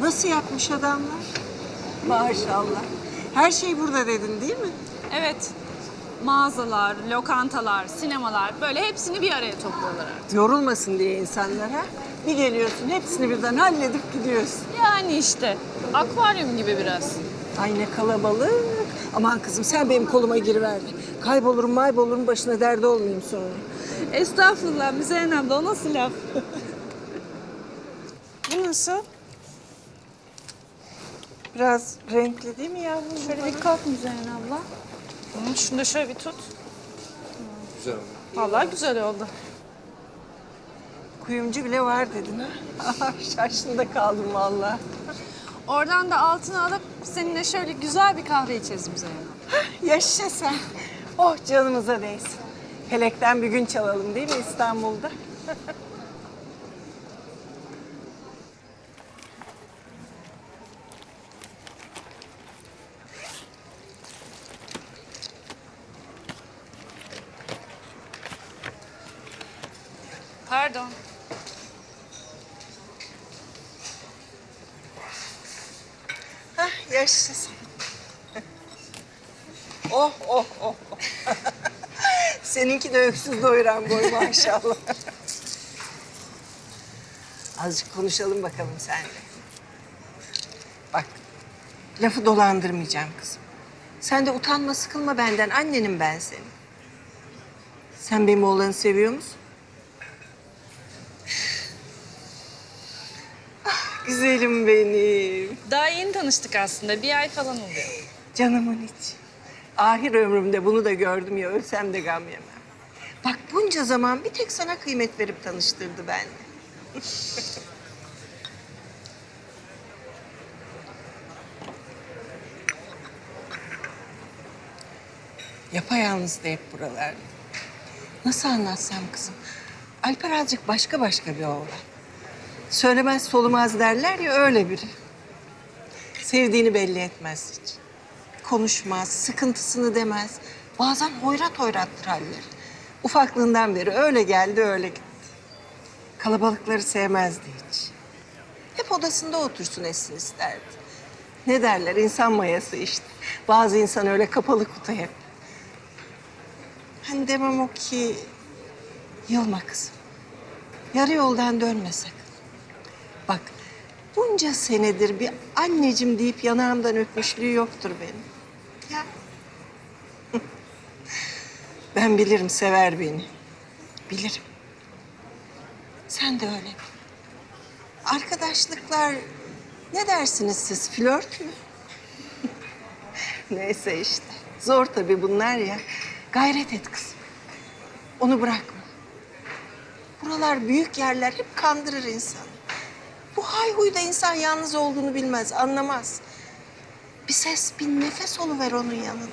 Nasıl yapmış adamlar? Maşallah. Her şey burada dedin değil mi? Evet. Mağazalar, lokantalar, sinemalar böyle hepsini bir araya topluyorlar artık. Yorulmasın diye insanlar ha. Bir geliyorsun hepsini birden halledip gidiyorsun. Yani işte akvaryum gibi biraz. Ay ne kalabalık. Aman kızım sen benim koluma giriver. Kaybolurum maybolurum başına derdi olmayayım sonra. Estağfurullah Müzeyyen abla o nasıl laf? Nasıl? Biraz renkli değil mi yavrum? Şöyle bir kalk Müzeyyen abla. Hı, şunu da şöyle bir tut. Güzel oldu. Vallahi güzel oldu. Kuyumcu bile var dedin ha. Şaştım da kaldım vallahi. Oradan da altına alıp seninle şöyle güzel bir kahve içeriz Müzeyyen abla. Yaşa sen. Oh canımıza değsin. Felekten bir gün çalalım değil mi İstanbul'da? Pardon. Hah yaşa sen. oh oh oh. oh. Seninki de öksüz doyuran boy maşallah. Azıcık konuşalım bakalım seninle. Bak, lafı dolandırmayacağım kızım. Sen de utanma, sıkılma benden. Annenim ben senin. Sen benim oğlanı seviyor musun? Güzelim benim. Daha yeni tanıştık aslında. Bir ay falan oluyor. Canımın içi. Ahir ömrümde bunu da gördüm ya ölsem de gam yemem. Bak bunca zaman bir tek sana kıymet verip tanıştırdı beni. Yapayalnız da hep buralarda. Nasıl anlatsam kızım? Alper azıcık başka başka bir oğlan. Söylemez solumaz derler ya öyle biri. Sevdiğini belli etmez hiç. Konuşmaz, sıkıntısını demez. Bazen hoyrat hoyrattır halleri. Ufaklığından beri öyle geldi öyle gitti. Kalabalıkları sevmezdi hiç. Hep odasında otursun etsin isterdi. Ne derler insan mayası işte. Bazı insan öyle kapalı kutu hep. Hani demem o ki yılma kızım. Yarı yoldan dönme sakın. Bak bunca senedir bir anneciğim deyip yanağımdan öpmüşlüğü yoktur benim. Ya. Ben bilirim sever beni. Bilirim. Sen de öyle. Arkadaşlıklar ne dersiniz siz flört mü? Neyse işte. Zor tabii bunlar ya. Gayret et kızım. Onu bırakma. Buralar büyük yerler hep kandırır insanı. Bu hayhuyda insan yalnız olduğunu bilmez, anlamaz. Bir ses, bir nefes oluver onun yanında.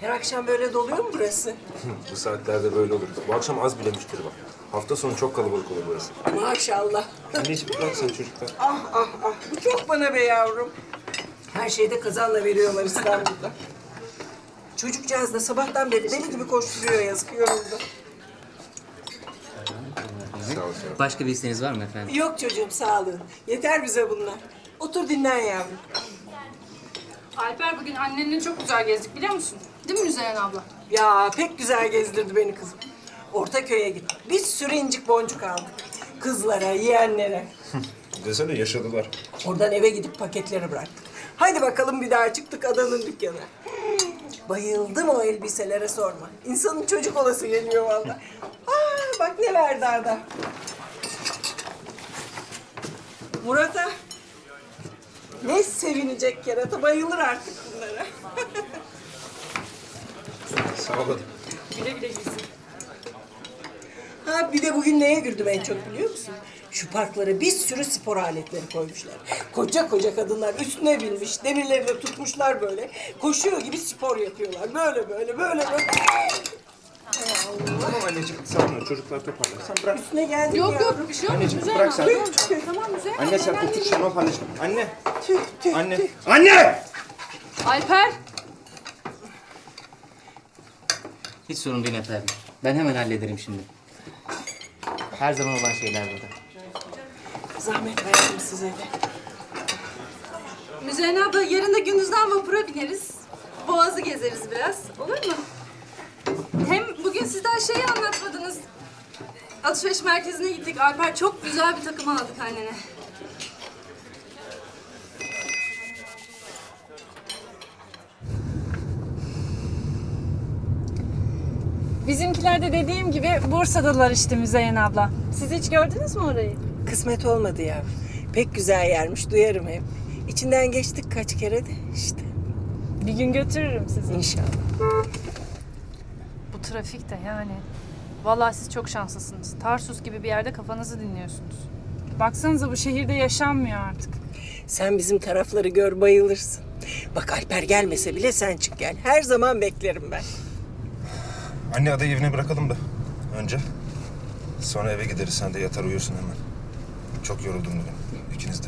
Her akşam böyle doluyor mu burası? Bu saatlerde böyle olur. Bu akşam az bile müşteri var. Hafta sonu çok kalabalık olur burası. Maşallah. Anneciğim bırak sen çocuklar. Ah ah ah. Bu çok bana be yavrum. Her şeyde kazanla veriyorlar İstanbul'da. Çocukcağız da sabahtan beri deli gibi koşturuyor yazık yoruldu. Sağ ol sağ ol. Başka bir isteğiniz var mı efendim? Yok çocuğum sağ olun. Yeter bize bunlar. Otur dinlen yavrum. Alper bugün annenle çok güzel gezdik biliyor musun? Değil mi Müzeyyen abla? Ya pek güzel gezdirdi beni kızım. Ortaköy'e gittik. Bir sürü incik boncuk aldık. Kızlara, yeğenlere. Desene yaşadılar. Oradan eve gidip paketleri bıraktık. Haydi bakalım bir daha çıktık adanın dükkana. Bayıldım o elbiselere sorma. İnsanın çocuk olası geliyor vallahi. Aa, bak ne verdi adam. Murat'a. Ne sevinecek kerata. Bayılır artık bunlara. Sağ olun. Güle güle gitsin. Ha bir de bugün neye güldüm en çok biliyor musun? Şu parklara bir sürü spor aletleri koymuşlar. Koca koca kadınlar üstüne binmiş, demirlerini de tutmuşlar böyle. Koşuyor gibi spor yapıyorlar. Böyle böyle böyle böyle. Tamam anneciğim sakin ol. Çocuklar toparlar. Sen bırak. Üstüne geldik Yok yavrum. yok bir şey yok Anneciğim, Müzeyyen bırak sen. Tamam Müzeyyen Anne sen otur tamam anneciğim. Anne. Tüh tüh Anne. tüh. Anne! Alper! Hiç sorun değil efendim. Ben hemen hallederim şimdi. Her zaman olan şeyler burada. Zahmet verdim size de. Müzeyyen abla yarın da gündüzden vapura bineriz. Boğazı gezeriz biraz. Olur mu? Hem bugün sizden şeyi anlatmadınız. Alışveriş merkezine gittik. Alper çok güzel bir takım aldık annene. Bizimkiler de dediğim gibi Bursa'dalar işte Müzeyyen abla. Siz hiç gördünüz mü orayı? Kısmet olmadı yavrum. Pek güzel yermiş, duyarım hep. İçinden geçtik kaç kere de işte. Bir gün götürürüm sizi. İnşallah. Bu trafik de yani. Vallahi siz çok şanslısınız. Tarsus gibi bir yerde kafanızı dinliyorsunuz. Baksanıza bu şehirde yaşanmıyor artık. Sen bizim tarafları gör bayılırsın. Bak Alper gelmese bile sen çık gel. Her zaman beklerim ben. Anne adayı evine bırakalım da. Önce. Sonra eve gideriz. Sen de yatar uyursun hemen. Çok yoruldum bugün. İkiniz de.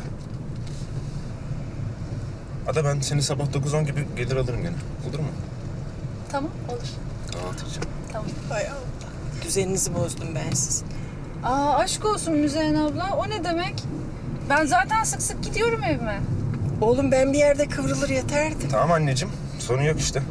Ada ben seni sabah 9-10 gibi gelir alırım gene. Olur mu? Tamam olur. Kahvaltı için. Hay Allah. Düzeninizi bozdum ben sizin. Aa aşk olsun Müzeyyen abla. O ne demek? Ben zaten sık sık gidiyorum evime. Oğlum ben bir yerde kıvrılır yatardım. Tamam anneciğim. Sorun yok işte.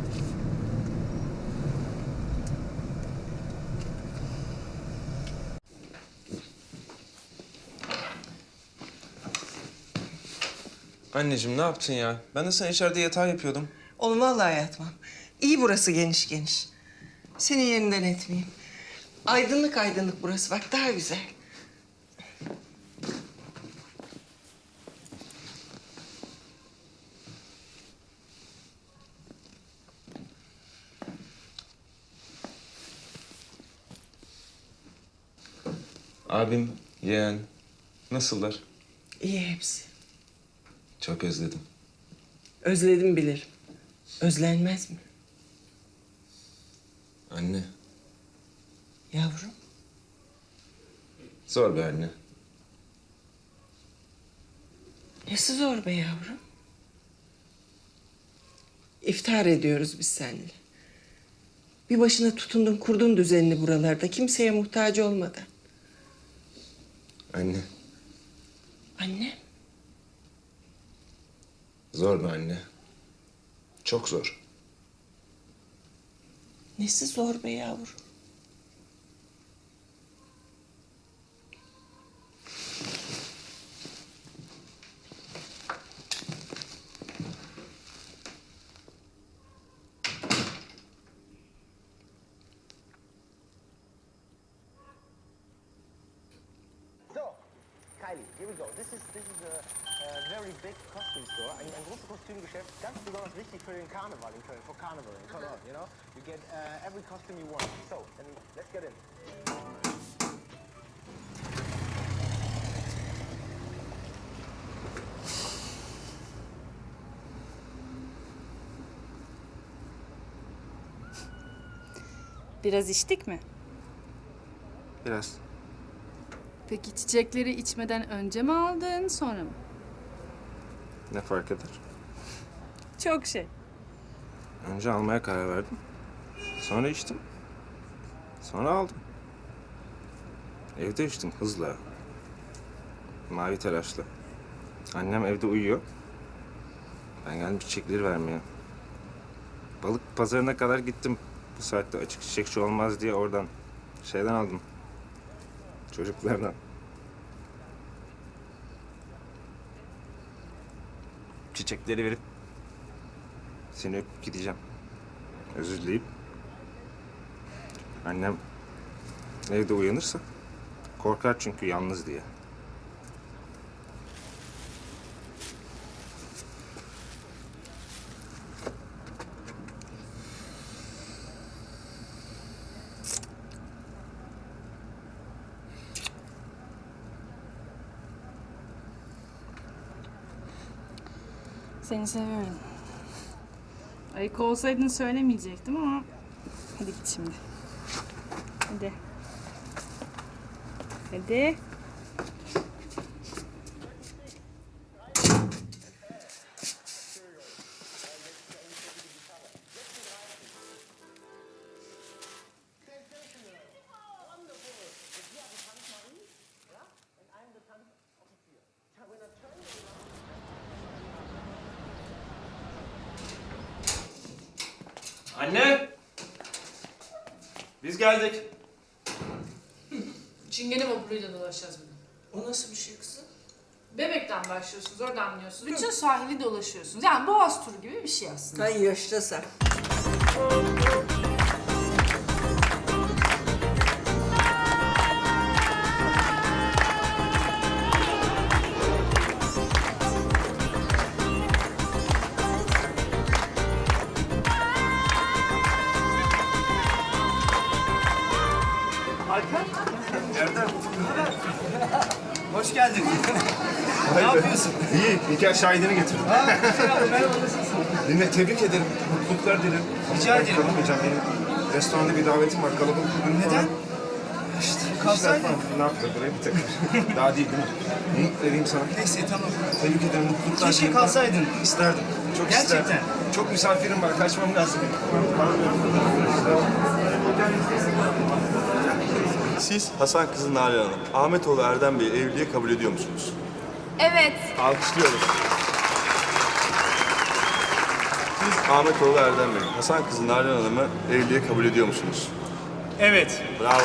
Anneciğim ne yaptın ya? Ben de sana içeride yatağı yapıyordum. Oğlum vallahi yatmam. İyi burası geniş geniş. Seni yerinden etmeyeyim. Aydınlık aydınlık burası. Bak daha güzel. Abim, yeğen, nasıllar? İyi hepsi. Çok özledim. Özledim bilirim. Özlenmez mi? Anne, Yavrum. zor be anne. Nesi zor be yavrum? İftar ediyoruz biz seninle. Bir başına tutundun, kurdun düzenini buralarda. Kimseye muhtaç olmadan. Anne, Annem. Zor be anne. Çok zor. Nesi zor be yavrum? So, Kylie, here we go. This is this is a, a very big costume store. Ein, ein großes Kostümgeschäft, ganz besonders wichtig für den Karneval in Köln, for Carnival in Cologne, you know? You get uh, every costume you want. So, then let's get in. Biraz içtik mi? Biraz. Peki çiçekleri içmeden önce mi aldın sonra mı? Ne fark eder? Çok şey. Önce almaya karar verdim. Sonra içtim. Sonra aldım. Evde içtim hızla. Mavi telaşla. Annem evde uyuyor. Ben geldim çiçekleri vermeye. Balık pazarına kadar gittim. Bu saatte açık çiçekçi olmaz diye oradan şeyden aldım. Çocuklardan. Çiçekleri verip seni öpüp gideceğim. Özür dileyip. Annem evde uyanırsa korkar çünkü yalnız diye. Seni seviyorum. Ayık olsaydın söylemeyecektim ama... Hadi git şimdi. Hadi. Hadi. Anne! Biz geldik. Çingene vapuruyla dolaşacağız bugün. O nasıl bir şey kızım? Bebekten başlıyorsunuz, oradan iniyorsunuz. Bütün sahili dolaşıyorsunuz. Yani boğaz turu gibi bir şey aslında. Ay yaşta sen. Hoş geldin. ne yapıyorsun? İyi, nikah şahidini getirdim. Dinle, tebrik ederim. Mutluluklar dilerim. Rica ederim. Kalamayacağım. Benim restoranda bir davetim var. Kalabalık. Neden? İşte Kalsaydın. falan. Ne yapıyor buraya bir tek. Daha değil değil mi? Mutlu edeyim sana. Neyse tamam. Tebrik ederim. Mutluluklar Keşke kalsaydın. İsterdim. Çok Gerçekten. isterdim. Çok misafirim var. Kaçmam lazım. Siz Hasan kızı Nalan Hanım, Ahmetoğlu Erdem Bey'i evliliğe kabul ediyor musunuz? Evet. Alkışlıyoruz. Siz Ahmetoğlu Erdem Bey, Hasan kızı Nalan Hanım'ı evliliğe kabul ediyor musunuz? Evet. Bravo.